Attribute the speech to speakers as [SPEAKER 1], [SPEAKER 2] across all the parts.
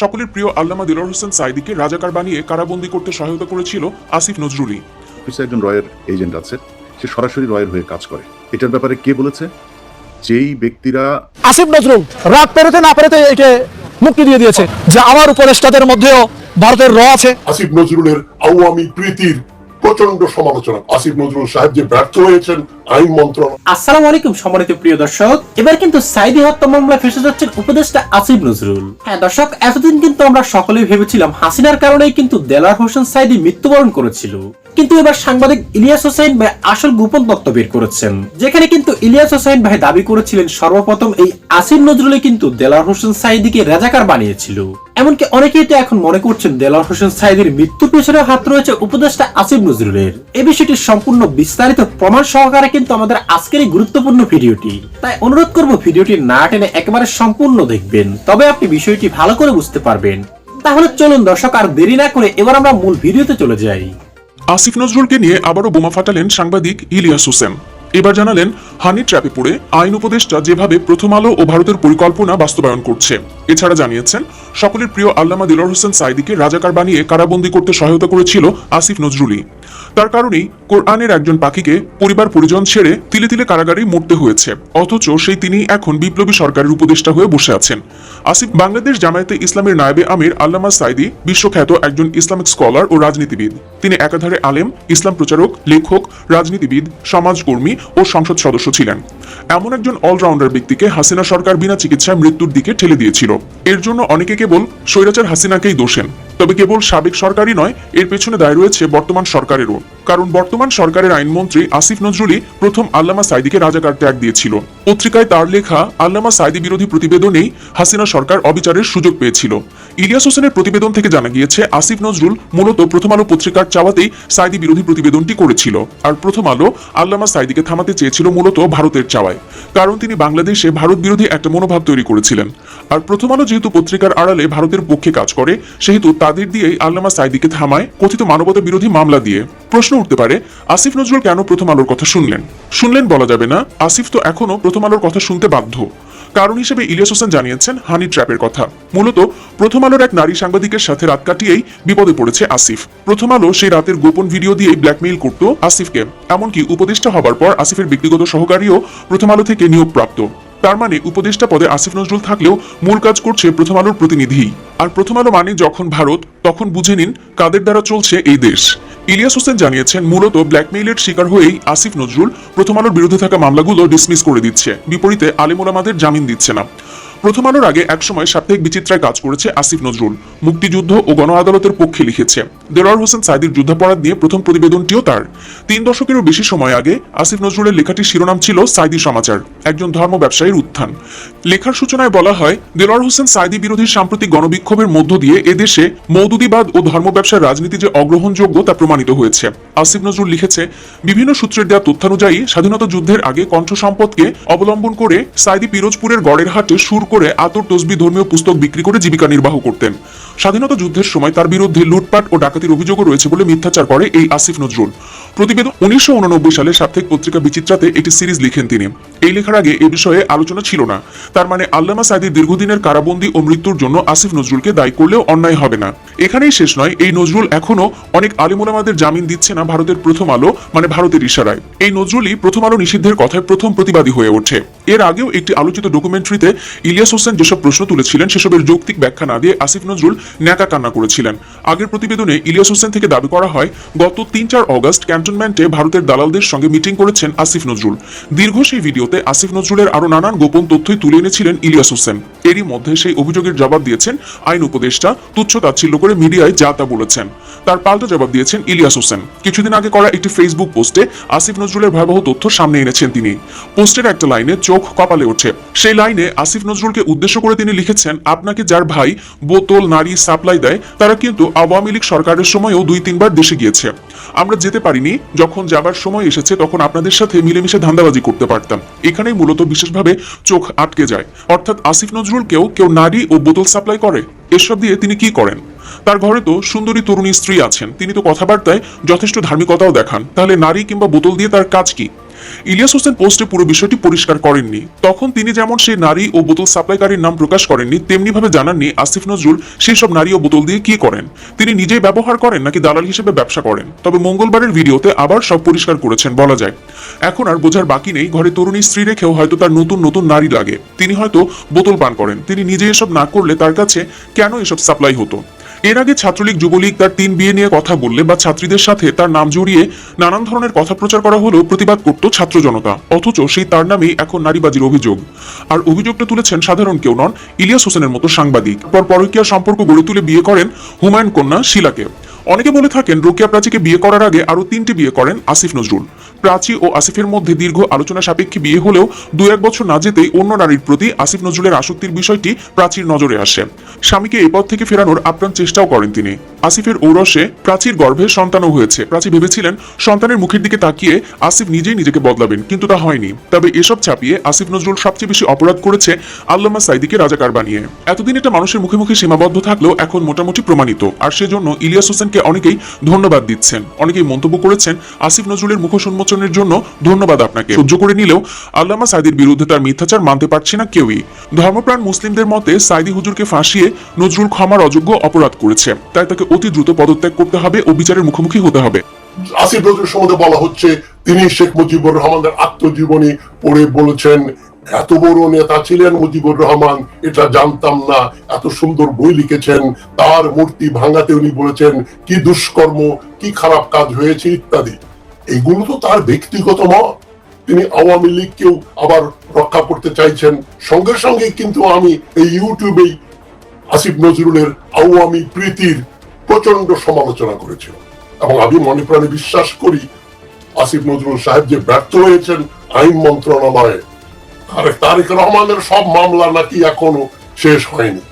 [SPEAKER 1] সকলের প্রিয় আল্লামা দিলর হোসেন সাইদিকে রাজাকার বানিয়ে কারাবন্দি করতে সহায়তা করেছিল আসিফ নজরুলি
[SPEAKER 2] অফিসে একজন রয়ের এজেন্ট আছে। সে সরাসরি রয়ের হয়ে কাজ করে। এটার ব্যাপারে কে বলেছে? যেই ব্যক্তিরা
[SPEAKER 3] আসিফ নজরুল রাত পেরোতে না পেরোতে একে মুক্তি দিয়ে দিয়েছে যে আমার উপদেষ্টাদের মধ্যেও ভারতের র আছে।
[SPEAKER 4] আসিফ নজরুলের আওয়ামী প্রীতির প্রচণ্ড সমালোচনা। আসিফ নজরুল সাহেব যে ব্যর্থ হয়েছেন, আইন মন্ত্রণালয়
[SPEAKER 5] আসসালামু আলাইকুম সম্মানিত প্রিয় দর্শক। এবার কিন্তু সাইদি হত্যা মামলায় ফেসে যাচ্ছেন উপদেষ্টা আসিফ নজরুল। হ্যাঁ দর্শক, এতদিন কিন্তু আমরা সকলেই ভেবেছিলাম হাসিনার কারণেই কিন্তু দেলার হোসেন সাইদি মৃত্যুবরণ করেছিল। কিন্তু এবার সাংবাদিক ইলিয়াস হোসেন ভাই আসল গোপন তথ্য বের করেছেন। যেখানে কিন্তু ইলিয়াস হোসেন ভাই দাবি করেছিলেন, সর্বপ্রথম এই আসিফ নজরুলে কিন্তু দেলার হোসেন সাইদিকে রাজাকার বানিয়েছিল। এমনকি অনেকেই তো এখন মনে করছেন দেলার হোসেন সাইদির মৃত্যুর পেছনে হাত রয়েছে উপদেষ্টা আসিফ নজরুলের। এই বিষয়টি সম্পূর্ণ বিস্তারিত প্রমাণ সহকারে কিন্তু আমাদের আজকের এই গুরুত্বপূর্ণ ভিডিওটি। তাই অনুরোধ করব ভিডিওটি না টেনে একেবারে সম্পূর্ণ দেখবেন। তবে আপনি বিষয়টি ভালো করে বুঝতে পারবেন। তাহলে চলুন দর্শক, আর দেরি না করে এবার আমরা মূল ভিডিওতে চলে যাই।
[SPEAKER 1] আসিফ নজরুলকে নিয়ে আবারও বোমা ফাটালেন সাংবাদিক ইলিয়াস হোসেন। এবার জানালেন হানি ট্র্যাপে পড়ে আইন উপদেষ্টা যেভাবে প্রথম আলো ও ভারতের পরিকল্পনা বাস্তবায়ন করছে। এছাড়া জানিয়েছেন, সকলের প্রিয় আল্লামা দিলর হোসেন সাইদিকে রাজাকার বানিয়ে কারাবন্দী করতে সহায়তা করেছিল আসিফ নজরুলি তার কারণেই কোরআনের একজন পাখিকে পরিবার পরিজন ছেড়ে তিলে তিলে কারাগারেই মরতে হয়েছে। অথচ সেই তিনি এখন বিপ্লবী সরকারের উপদেষ্টা হয়ে বসে আছেন। আসিফ বাংলাদেশ জামায়াতে ইসলামের নায়েবে আমির আল্লামা সাইদি বিশ্বখ্যাত একজন ইসলামিক স্কলার ও রাজনীতিবিদ। তিনি একাধারে আলেম, ইসলাম প্রচারক, লেখক, রাজনীতিবিদ, সমাজকর্মী ও সংসদ সদস্য ছিলেন। এমন একজন অলরাউন্ডার ব্যক্তিকে হাসিনা সরকার বিনা চিকিৎসায় মৃত্যুর দিকে ঠেলে দিয়েছিল। এর জন্য অনেকে কেবল স্বৈরাচার হাসিনাকেই দোষেন। তবে কেবল সাবেক সরকারই নয়, এর পেছনে দায় রয়েছে বর্তমান সরকারেরও। কারণ বর্তমান সরকারের আইনমন্ত্রী আসিফ নজরুলই প্রথম আল্লামা সাইদিকে রাজাকার ত্যাগ দিয়েছিল। পত্রিকায় তার লেখা, আল্লামা সাইদি বিরোধী প্রতিবেদনেই হাসিনা সরকার অবিচারের সুযোগ পেয়েছিল। ইলিয়াস হোসেনের প্রতিবেদন থেকে জানা গিয়েছে, আসিফ নজরুল মূলত প্রথম আলো পত্রিকার চাওয়াতেই সাইদি বিরোধী প্রতিবেদনটি করেছিল। আর প্রথম আলো আল্লামা সাইদিকে থামাতে চেয়েছিল মূলত ভারতের চাওয়ায়। কারণ তিনি বাংলাদেশে ভারত বিরোধী একটা মনোভাব তৈরি করেছিলেন। আর প্রথম আলো যেহেতু পত্রিকার আড়ালে ভারতের পক্ষে কাজ করে, সেহেতু তাদের দিয়েই আল্লামা সাইদিকে থামায় কথিত মানবতা বিরোধী মামলা দিয়ে। প্রশ্ন উঠতে পারে, আসিফ নজরুল কেন প্রথম আলোর কথা শুনলেন? শুনলেন বলা যাবে না, আসিফ তো এখনও প্রথম আলোর কথা শুনতে বাধ্য। কারণ হিসেবে ইলিয়াস হোসেন জানিয়েছেন হানি ট্র্যাপের কথা। মূলত প্রথম আলোর এক নারী সাংবাদিকের সাথে রাত কাটিয়েই বিপদে পড়েছে আসিফ। প্রথম আলো সেই রাতের গোপন ভিডিও দিয়েই ব্ল্যাকমেইল করত আসিফকে। এমনকি উপদেষ্টা হবার পর আসিফের ব্যক্তিগত সহকারীও প্রথম আলো থেকে নিয়োগপ্রাপ্ত। তার মানে উপদেষ্টা পদে আসিফ নজরুল থাকলেও মূল কাজ করছে প্রথম আলোর প্রতিনিধি। আর প্রথম আলো মানে যখন ভারত, তখন বুঝে নিন কাদের দ্বারা চলছে এই দেশ। ইলিয়াস হোসেন জানিয়েছেন, মূলত ব্ল্যাকমেইলের শিকার হয়েই আসিফ নজরুল প্রথম আলোর বিরুদ্ধে থাকা মামলাগুলো ডিসমিস করে দিচ্ছে। বিপরীতে আলিমুলামাদের জামিন দিচ্ছে না। প্রথম আলোর আগে একসময় সাপ্তাহিক বিচিত্রায় কাজ করেছে আসিফ নজরুল। মুক্তিযুদ্ধ ও গণ আদালতের পক্ষে লিখেছে। দেলোয়ার হোসেন সাইদির যুদ্ধাপরাধ নিয়ে প্রথম প্রতিবেদনটিও তার। তিন দশকেরও বেশি সময় আগে আসিফ নজরুলের লেখাটির শিরোনাম ছিল সাইদি সমাচার, একজন ধর্ম ব্যবসায়ীর উত্থান। লেখার সূচনায় বলা হয় দেলোয়ার হোসেন সাইদি বিরোধী সাম্প্রতিক গণবিক্ষোভের মধ্য দিয়ে এদেশে মৌদুদিবাদ ও ধর্ম ব্যবসার রাজনীতি যে অগ্রহণযোগ্য তা প্রমাণিত হয়েছে। আসিফ নজরুল লিখেছে, বিভিন্ন সূত্রের দেওয়া তথ্যানুযায়ী স্বাধীনতা যুদ্ধের আগে কণ্ঠ সম্পদকে অবলম্বন করে সাইদি পিরোজপুরের গড়ের হাটে সুর করে আতর তসবি ধর্মীয় পুস্তক বিক্রি করে জীবিকা নির্বাহ করতেন। স্বাধীনতা যুদ্ধের সময় তার বিরুদ্ধে লুটপাট ও ডাকাতির অভিযোগও রয়েছে বলে মিথ্যাচার করে এই আসিফ নজরুল। প্রতিবেদন উনিশশো উননব্বই সালে সাপ্তাহিক পত্রিকা বিচিত্রাতে একটি সিরিজ লিখেন তিনি। এই লেখার আগে এ বিষয়ে আলোচনা ছিল না। তার মানে আল্লামা সাইদির দীর্ঘদিনের কারাবন্দী ও মৃত্যুর জন্য আসিফ নজরুলকে দায়ী করলেও অন্যায় হবে না। এখানেই শেষ নয়। এই নজরুল এখনও অনেক আলিমুলামাদের জামিন দিচ্ছে না ভারতের প্রথম আলো মানে ভারতের ইশারায়। এই নজরুলই প্রথম আলো নিষিদ্ধের কথায় প্রথম প্রতিবাদী হয়ে ওঠে। এর আগেও একটি আলোচিত ডকুমেন্টারিতে ইলিয়াস হোসেন যেসব প্রশ্ন তুলেছিলেন, সেসবের যৌক্তিক ব্যাখ্যা না দিয়ে আসিফ নজরুল ন্যাকা কান্না করেছিলেন। আগের প্রতিবেদনে ইলিয়াস হোসেন থেকে দাবি করা হয়, গত তিন চার অগস্ট ক্যান্টনমেন্টে ভারতের দালালদের সঙ্গে মিটিং করেছেন আসিফ নজরুল। দীর্ঘ সেই ভিডিওতে আসিফ নজরুলের আরও নানান গোপন তথ্যই তুলে এনেছিলেন ইলিয়াস হোসেন। এরই মধ্যে সেই অভিযোগের জবাব দিয়েছেন আইন উপদেষ্টা তুচ্ছ তাচ্ছিল্য মিডিয়ায় যা তা বলেছেন। তার পাল্টা জবাব দিয়েছেন ইলিয়াস হোসেন। কিছুদিন আগে করা একটি ফেসবুক পোস্টে আসিফ নজরুলের ভয়াবহ তথ্য সামনে এনেছেন তিনি। পোস্টের একটা লাইনে চোখ কপালে ওঠে। সেই লাইনে আসিফ নজরুলকে উদ্দেশ্য করে তিনি লিখেছেন, আপনাকে যার ভাই, বোতল, নারী সাপ্লাই দেয়, তারা কিন্তু আওয়ামী লীগ সরকারের সময়ও দুই তিনবার দেশে গিয়েছে। আমরা যেতে পারিনি, যখন যাবার সময় এসেছে, তখন আপনাদের সাথে মিলেমিশে ধান্দাবাজি করতে পারতাম। এখানেই মূলত বিশেষভাবে চোখ আটকে যায়। অর্থাৎ আসিফ নজরুলকেও কেউ নারী ও বোতল সাপ্লাই করে? এসব দিয়ে তিনি কি করেন? তার ঘরে তো সুন্দরী তরুণী স্ত্রী আছেন। তিনি তো কথাবার্তায় যথেষ্ট ধার্মিকতাও দেখান। তাহলে নারী কিংবা বোতল দিয়ে তার কাজ কি? ইলিয়াস হোসেন পোস্টে পুরো বিষয়টি পরিষ্কার করেননি। তখন তিনি যেমন সেই নারী ও বোতল সাপ্লাইকারীর নাম প্রকাশ করেননি তেমনি ভাবে জানাননি আসিফ নজরুল সেই সব নারী ও বোতল দিয়ে কি করেন। তিনি নিজেই ব্যবহার করেন নাকি দালাল হিসেবে ব্যবসা করেন? তবে মঙ্গলবারের ভিডিওতে আবার সব পরিষ্কার করেছেন বলা যায়। এখন আর বোঝার বাকি নেই, ঘরে তরুণী স্ত্রী রেখেও হয়তো তার নতুন নতুন নারী লাগে। তিনি হয়তো বোতল পান করেন। তিনি নিজে এসব না করলে তার কাছে কেন এসব সাপ্লাই হতো? এর আগে ছাত্রলীগ, যুবলীগ তার তিন বিয়ে নিয়ে কথা বললে বা ছাত্রীদের সাথে তার নাম জড়িয়ে নানান ধরনের কথা প্রচার করা হলেও প্রতিবাদ করত ছাত্র জনতা। অথচ সেই তার নামেই এখন নারীবাজির অভিযোগ। আর অভিযোগটা তুলেছেন সাধারণ কেউ নন, ইলিয়াস হোসেনের মতো সাংবাদিক। পর পরকীয়া সম্পর্ক গড়ে তুলে বিয়ে করেন হুমায়ুন কন্যা শিলাকে। অনেকে বলে থাকেন, রোকেয়া প্রাচীকে বিয়ে করার আগে আরও তিনটি বিয়ে করেন আসিফ নজরুল। প্রাচী ও আসিফের মধ্যে দীর্ঘ আলোচনা সাপেক্ষে বিয়ে হলেও দু এক বছর না যেতেই অন্য নারীর প্রতি আসিফ নজরুলের আসক্তির বিষয়টি প্রাচীর নজরে আসে। স্বামীকে এই পথ থেকে ফেরানোর আপ্রাণ চেষ্টাও করেন তিনি। আসিফের ঔরসে প্রাচীর গর্ভে সন্তানও হয়েছে। প্রাচী ভেবেছিলেন সন্তানের মুখের দিকে তাকিয়ে আসিফ নিজেই নিজেকে বদলাবেন, কিন্তু তা হয়নি। তবে এসব ছাপিয়ে আসিফ নজরুল সবচেয়ে বেশি অপরাধ করেছে আল্লামা সাইদিকে রাজাকার বানিয়ে। এতদিন এটা মানুষের মুখে মুখে সীমাবদ্ধ থাকলেও এখন মোটামুটি প্রমাণিত। আর সেজন্য ইলিয়াস হোসেনকে অনেকেই ধন্যবাদ দিচ্ছেন। অনেকেই মন্তব্য করেছেন, আসিফ নজরুলের মুখ উন্মোচনের জন্য ধন্যবাদ আপনাকে। সহ্য করে নিলেও আল্লামা সাইদির বিরুদ্ধে তার মিথ্যাচার মানতে পারছে না কেউই। ধর্মপ্রাণ মুসলিমদের মতে সাইদি হুজুরকে ফাঁসিয়ে নজরুল ক্ষমার অযোগ্য অপরাধ করেছে। তাই তাকে অতি দ্রুত পদত্যাগ করতে হবে ও বিচারের মুখোমুখি হতে হবে।
[SPEAKER 4] আসিফ নজরুল সম্বন্ধে বলা হচ্ছে, তিনি শেখ মুজিবুর রহমানের আত্মজীবনী পড়ে বলেছেন এত বড় নেতা ছিলেন মুজিবুর রহমান, এটা জানতাম না। এত সুন্দর বই লিখেছেন, তার মূর্তি ভাঙাতে উনি বলেছেন, কি দুষ্কর্ম, কি খারাপ কাজ হয়েছে, ইত্যাদি। এগুলো তো তার ব্যক্তিগত মত। তিনি আওয়ামী লীগকেও আবার রক্ষা করতে চাইছেন। সঙ্গে সঙ্গে কিন্তু আমি এই ইউটিউবেই আসিফ নজরুলের আওয়ামী প্রীতির প্রচণ্ড সমালোচনা করেছিলাম। এবং আমি মনে প্রাণে বিশ্বাস করি, আসিফ নজরুল সাহেব যে ব্যর্থ হয়েছেন, আইন মন্ত্রণালয়ে তারেক তারেক রহমানের সব মামলা নাকি এখনও শেষ হয়নি।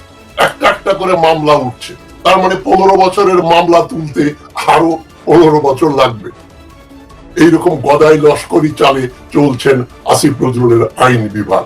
[SPEAKER 4] একটা একটা করে মামলা উঠছে। তার মানে পনেরো বছরের মামলা তুলতে আরও পনেরো বছর লাগবে। এইরকম গদাই লস্করি চালে চলছেন আসিফ নজরুলের আইন বিভাগ।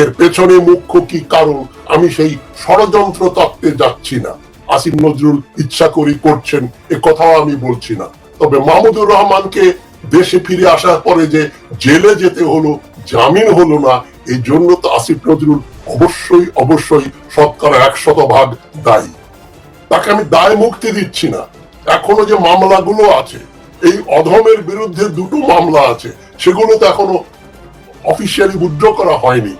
[SPEAKER 4] এর পেছনে মুখ্য কি কারণ, আমি সেই ষড়যন্ত্র তত্ত্বে যাচ্ছি না। আসিফ নজরুল ইচ্ছা করি করছেন, এ কথাও আমি বলছি না। তবে মাহমুদুর রহমানকে দেশে ফিরে আসার পরে যে জেলে যেতে হলো জামিন হলো না এই জন্য তো আসিফ নজরুল অবশ্যই অবশ্যই শতকরা একশত ভাগ দায়ী। তাকে আমি দায় মুক্তি দিচ্ছি না। এখনও যে মামলাগুলো আছে, এই অধমের বিরুদ্ধে দুটো মামলা আছে, সেগুলো তো এখনও অফিসিয়ালি উইথড্র করা হয়নি।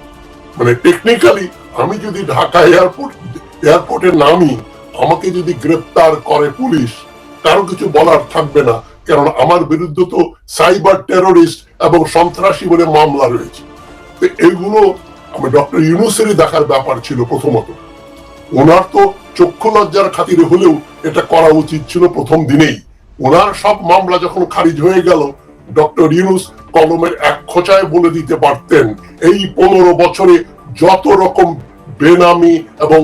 [SPEAKER 4] মানে টেকনিক্যালি আমি যদি ঢাকা এয়ারপোর্ট, এয়ারপোর্টে নামি, আমাকে যদি গ্রেপ্তার করে পুলিশ, কারও কিছু বলার থাকবে না। কারণ আমার বিরুদ্ধে তো সাইবার টেরোরিস্ট এবং সন্ত্রাসী বলে মামলা রয়েছে। এগুলো আমি ডক্টর ইউনুসেরই দেখার ব্যাপার ছিল প্রথমত। ওনার তো চক্ষু লজ্জার খাতিরে হলেও এটা করা উচিত ছিল প্রথম দিনেই। ওনার সব মামলা যখন খারিজ হয়ে গেল, ডক্টর ইউনুস কলমের এক খোঁচায় বলে দিতে পারতেন, এই পনেরো বছরে যত রকম বেনামি এবং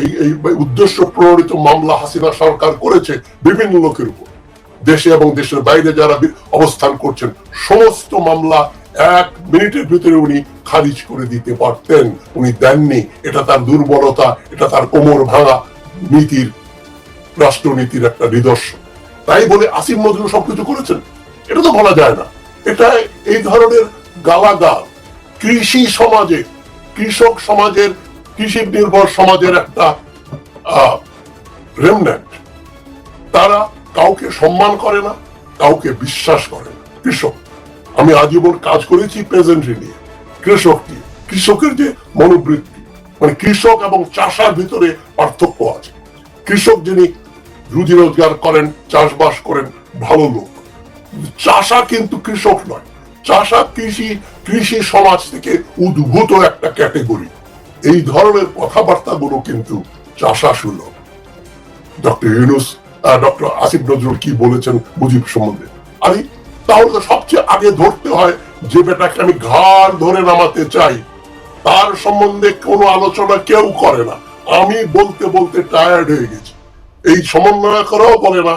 [SPEAKER 4] এই এই উদ্দেশ্য প্রণোদিত মামলা হাসিনা সরকার করেছে বিভিন্ন লোকের উপর। দেশে এবং দেশের বাইরে যারা অবস্থান করছেন, সমস্ত মামলা এক মিনিটের ভিতরে উনি খারিজ করে দিতে পারতেন। উনি দেননি। এটা তার দুর্বলতা, এটা তার কোমর ভাঙা নীতির, রাষ্ট্রনীতির একটা নিদর্শন। তাই বলে আসিম নজরুল সবকিছু করেছেন? এটা তো বলা যায় না। এটা এই ধরনের গালাগাল কৃষি সমাজে, কৃষক সমাজের, কৃষি নির্ভর সমাজের একটা রেমন্যান্ট তারা কাউকে সম্মান করে না, কাউকে বিশ্বাস করে না। কৃষক, আমি আজীবন কাজ করেছি প্রেজেন্টরি নিয়ে। কৃষক নিয়ে কৃষকের যে মনোবৃত্তি মানে কৃষক এবং চাষার ভিতরে পার্থক্য আছে। কৃষক যিনি রুজি রোজগার করেন, চাষবাস করেন, ভালো লোক। চাষা কিন্তু কৃষক নয়। চাষা কৃষি কৃষি সমাজ থেকে উদ্ভূত একটা ক্যাটেগরি। এই ধরনের কথাবার্তাগুলো কিন্তু চাষা সুলভ। ডক্টর ইউনুস ডক্টর আসিফ নজরুল কি বলেছেন মুজিব সম্বন্ধে। আরে তাহলে তো সবচেয়ে আগে ধরতে হয় যে বেটাকে আমি ঘাড় ধরে নামাতে চাই, তার সম্বন্ধে কোনো আলোচনা কেউ করে না। আমি বলতে বলতে টায়ার্ড হয়ে গেছি। এই সমন্বয়করাও বলে না,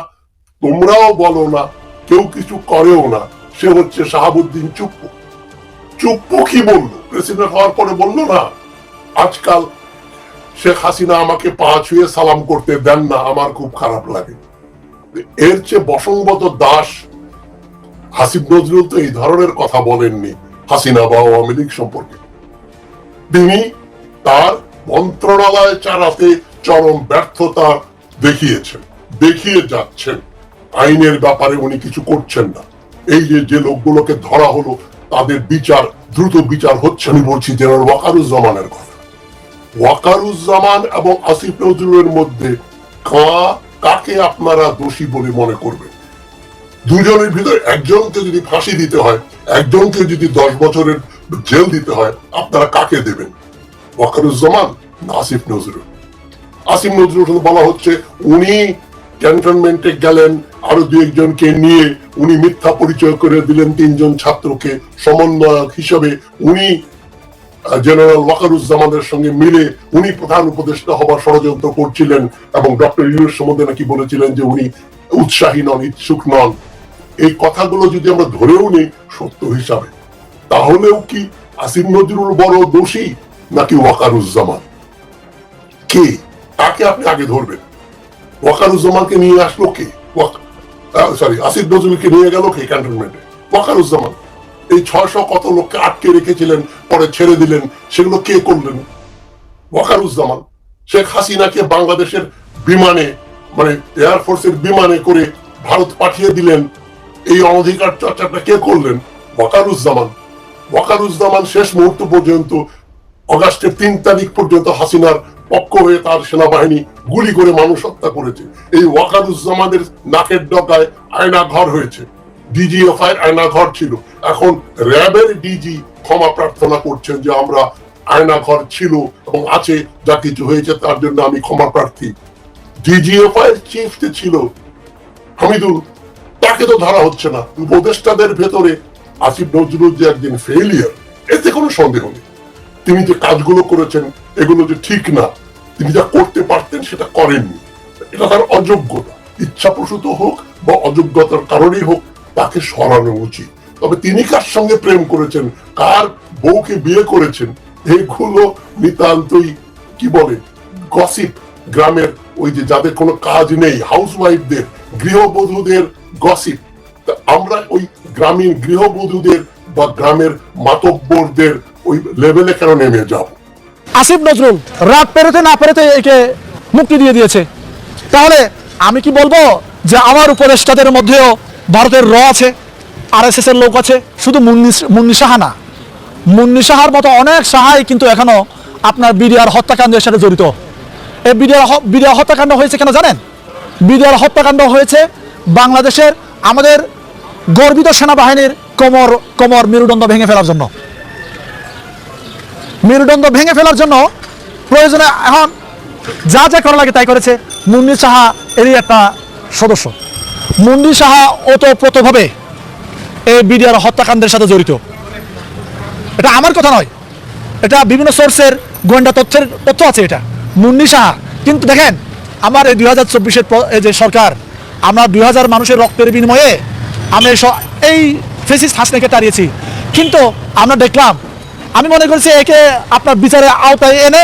[SPEAKER 4] তোমরাও বলো না, কেউ কিছু করেও না। সে হচ্ছে শাহাবুদ্দিন চুপ্পু। চুপ্পু কি বলল? প্রেসিডেন্ট হওয়ার পরে বলল না, আজকাল শেখ হাসিনা আমাকে পা ছুঁয়ে সালাম করতে দেন না, আমার খুব খারাপ লাগে। এর চেয়ে বসংবত দাস আসিফ নজরুল তো এই ধরনের কথা বলেননি, হাসিনা বা আওয়ামী লীগ সম্পর্কে। তিনি তার মন্ত্রণালয় চালাতে চরম ব্যর্থতা দেখিয়েছেন, দেখিয়ে যাচ্ছেন। আইনের ব্যাপারে উনি কিছু করছেন না। এই যে যে লোকগুলোকে ধরা হলো, তাদের বিচার, দ্রুত বিচার হচ্ছে, আমি বলছি জেনারেল ওয়াকারুজ্জামানের কথা। ওয়াকারুজ্জামান এবং আসিফ নজরুলের মধ্যে কা কাকে আপনারা দোষী বলে মনে করবেন? দুজনের ভিতরে একজনকে যদি ফাঁসি দিতে হয়, একজনকে যদি দশ বছরের জেল দিতে হয়, আপনারা কাকে দেবেন? ওয়াকারুজ্জামান না আসিফ নজরুল? আসিফ নজরুল শুধু বলা হচ্ছে উনি ক্যান্টনমেন্টে গেলেন, আরও দু একজনকে নিয়ে উনি মিথ্যা পরিচয় করে দিলেন, তিনজন ছাত্রকে সমন্বয়ক হিসেবে উনি জেনারেল ওয়াকারুজ্জামানের সঙ্গে মিলে উনি প্রধান উপদেষ্টা হবার ষড়যন্ত্র করছিলেন এবং ডক্টর ইউনুস সম্বন্ধে নাকি বলেছিলেন যে উনি উৎসাহী নন, ইচ্ছুক নন। এই কথাগুলো যদি আমরা ধরেও নিই, সত্য হিসাবে, তাহলেও কি আসিম নজরুল বড় দোষী নাকি ওয়াকারুজ্জামান? কে? তাকে আপনি আগে ধরবেন? ওয়াকারুজ্জামানকে নিয়ে আসলো কে? সরি আসিফ নজরুলকে নিয়ে গেল কে ক্যান্টনমেন্টে ওয়াকারুজ্জামান। এই ছয়শো কত লোককে আটকে রেখেছিলেন, পরে ছেড়ে দিলেন, সেগুলো কে করলেন? ওয়াকারুজ্জামান, শেখ হাসিনাকে বাংলাদেশের বিমানে মানে এয়ারফোর্সের বিমানে করে ভারত পাঠিয়ে দিলেন, এই অনধিকার চর্চাটা কে করলেন? ওয়াকারুজ্জামান। ওয়াকারুজ্জামান শেষ মুহূর্ত পর্যন্ত, অগাস্টের তিন তারিখ পর্যন্ত হাসিনার পক্ষ হয়ে তার সেনাবাহিনী গুলি করে মানুষ হত্যা করেছে। এই ওয়াকারুজ্জামানের নাকের ডগায় আয়না ঘর হয়েছে। ডিজিএফআই আয়না ঘর ছিল। এখন র্যাবের ডিজি ক্ষমা প্রার্থনা করছেন যে আমরা আয়না ঘর ছিল এবং আছে, যা কিছু হয়েছে তার জন্য আমি ক্ষমা প্রার্থী। ডিজিএফআই চিফ যে ছিল। হামিদুল, তাকে তো ধরা হচ্ছে না। উপদেষ্টাদের ভেতরে আসিফ নজরুল যে একদিন ফেলিয়ার এতে কোনো সন্দেহ নেই। তিনি যে কাজগুলো করেছেন, এগুলো যে ঠিক না, তিনি যা করতে পারতেন সেটা করেননি। এটা তার অযোগ্যতা। ইচ্ছাপ্রসূত হোক বা অযোগ্যতার কারণেই হোক তাকে সরানো উচিত। তবে তিনি কার সঙ্গে প্রেম করেছেন? কার বউকে বিয়ে করেছেন? এগুলো নিতান্তই, কি বলে গসিপ গ্রামের ওই যে যাদের কোনো কাজ নেই হাউস ওয়াইফদের গৃহবধূদের গসিপ আমরা ওই গ্রামীণ গৃহবধূদের বা গ্রামের মাতব্বরদের ওই লেভেলে কেন নেমে যাব?
[SPEAKER 3] আসিফ নজরুল রাত পেরোতে না পেরোতে একে মুক্তি দিয়ে দিয়েছে। তাহলে আমি কি বলব যে আমার উপদেষ্টাদের মধ্যেও ভারতের র আছে আর এস এর লোক আছে, শুধু মুন্নি মুন্নি সাহা না। মুন্নি সাহার মতো অনেক সাহাই কিন্তু এখনও আপনার বিডিআর হত্যাকাণ্ডের সাথে জড়িত। এই বিডিআর বিডিআর হত্যাকাণ্ড হয়েছে কেন জানেন? বিডিআর হত্যাকাণ্ড হয়েছে বাংলাদেশের আমাদের গর্বিত সেনাবাহিনীর কোমর কোমর মেরুদণ্ড ভেঙে ফেলার জন্য। মেরুদণ্ড ভেঙে ফেলার জন্য প্রয়োজনে এখন যা যা করা লাগে তাই করেছে মুন্নি সাহা এরই একটা সদস্য। মুন্নি সাহা ওতপ্রোতভাবে এই বিডিআর হত্যাকাণ্ডের সাথে জড়িত। এটা আমার কথা নয়। এটা বিভিন্ন সোর্সের গোয়েন্দা তথ্যের তথ্য আছে এটা। মুন্নি সাহা, কিন্তু দেখেন, আমার এই দুই হাজার চব্বিশের যে সরকার, আমরা দুই হাজার মানুষের রক্তের বিনিময়ে এই এই ফেসিস হাসনাকে তাড়িয়েছি। কিন্তু আমরা দেখলাম, আমি মনে করছি একে আপনার বিচারে আওতায় এনে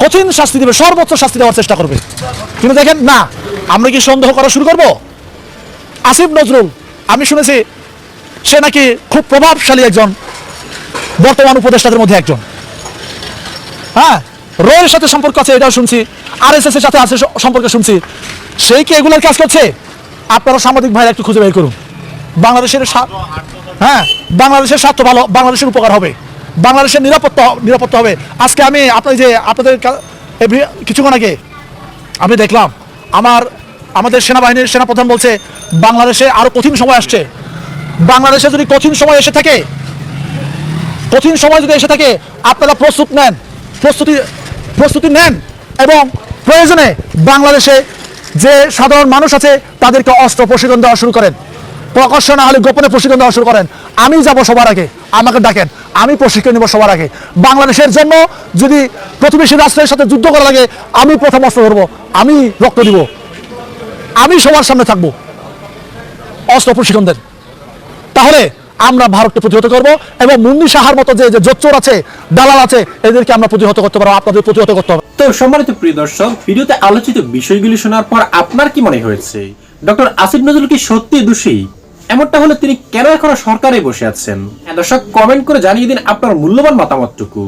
[SPEAKER 3] কঠিন শাস্তি দেবে, সর্বোচ্চ শাস্তি দেওয়ার চেষ্টা করবে। কিন্তু দেখেন, না, আমরা কি সন্দেহ করা শুরু করব? আসিফ নজরুল, আমি শুনেছি সে নাকি খুব প্রভাবশালী একজন, বর্তমান উপদেষ্টাদের মধ্যে একজন। হ্যাঁ রয়ের সাথে সম্পর্ক আছে, এটাও শুনছি। আর এস এর সাথে আছে সম্পর্কে শুনছি। সেই কি এগুলোর কাজ করছে? আপনারা সাংবাদিক ভাইরা একটু খুঁজে বের করুন। বাংলাদেশের হ্যাঁ বাংলাদেশের স্বার্থ ভালো, বাংলাদেশের উপকার হবে। বাংলাদেশের নিরাপত্তা নিরাপত্তা হবে। আজকে আমি আপনার যে আপনাদের কিছুক্ষণ আগে আমি দেখলাম, আমার, আমাদের সেনাবাহিনীর সেনাপ্রধান বলছে, বাংলাদেশে আরও কঠিন সময় আসছে। বাংলাদেশে যদি কঠিন সময় এসে থাকে, কঠিন সময় যদি এসে থাকে, আপনারা প্রস্তুত নেন, প্রস্তুতি প্রস্তুতি নেন এবং প্রয়োজনে বাংলাদেশে যে সাধারণ মানুষ আছে, তাদেরকে অস্ত্র প্রশিক্ষণ দেওয়া শুরু করেন। প্রকাশ্য না হলে গোপনে প্রশিক্ষণ দেওয়া শুরু করেন। আমি যাব সবার আগে, আমাকে ডাকেন, আমি প্রশিক্ষণ নেব সবার আগে। বাংলাদেশের জন্য যদি প্রতিবেশী রাষ্ট্রের সাথে যুদ্ধ করা লাগে, আমি প্রথম অস্ত্র ধরবো, আমি রক্ত দিব। আমি সবার সামনে থাকব, অস্ত্র প্রশিক্ষণ দেন। তাহলে আমরা ভারতকে প্রতিহত করব এবং মুন্নি সাহার মতো যে জোচ্চোর আছে, দালাল আছে, এদেরকে আমরা প্রতিহত করতে পারব, আপনাদের প্রতিহত করতে হবে।
[SPEAKER 5] তো সম্মানিত প্রিয় দর্শক, ভিডিওতে আলোচিত বিষয়গুলি শোনার পর আপনার কি মনে হয়েছে? ডক্টর আসিফ নজরুল কি সত্যি দোষী? এমনটা হলে তিনি কেন এখনও সরকারে বসে আছেন? হ্যাঁ দর্শক কমেন্ট করে জানিয়ে দিন আপনার মূল্যবান মতামতটুকু।